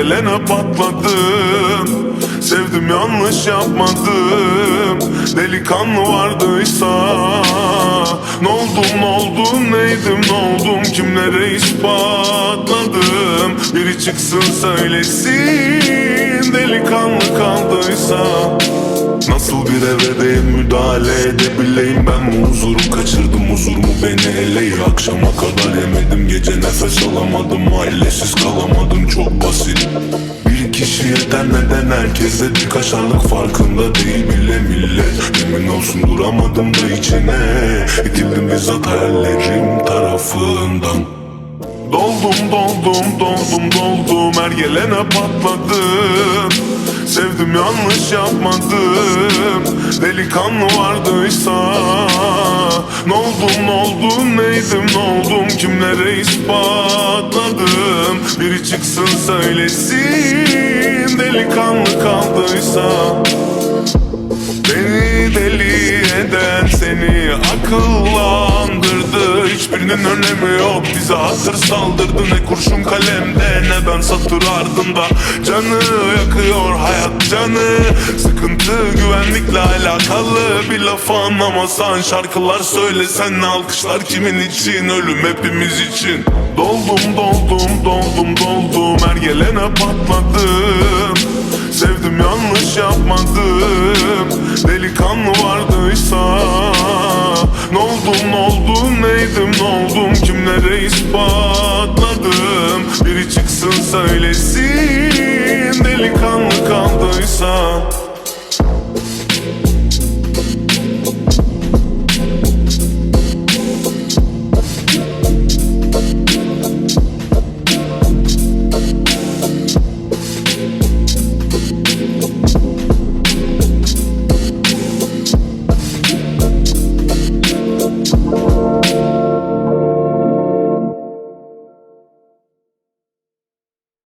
gelene patladım. Sevdim yanlış yapmadım. Delikanlı vardıysa Ne oldum ne oldum neydim ne oldum Kimlere ispatladım? Biri çıksın söylesin Delikanlı kaldıysa. Nasıl bir evredeyim müdahale edebileyim Ben mi huzurum kaçırdım huzurumu beni eleyi Akşama kadar gece nefes alamadım Ailesiz kalamadım çok basit. Bir kişi yeter neden herkese bir kaşarlık farkında değil bile millet. Yemin olsun duramadım da içine İtildim bizzat hayallerim tarafından Doldum doldum doldum her gelene patladım. Sevdim yanlış yapmadım. Delikanlı vardıysa Ne oldum ne oldum neydim ne oldum? Kimlere ispatladım? Biri çıksın söylesin. Delikanlı kaldıysa Hiçbirinin önemi yok bize hatır saldırdı. Ne kurşun kalemde ne ben satır ardında. Canı yakıyor hayat canı Sıkıntı güvenlikle alakalı. Bir laf anlamasan şarkılar söylesen alkışlar kimin için? Ölüm hepimiz için. Doldum doldum doldum doldum. Her gelene patladım. Sevdim yanlış yapmadım. Delikanlı vardıysa Ne oldum ne oldum neydim ne oldum Kimlere ispatladım? Biri çıksın söylesin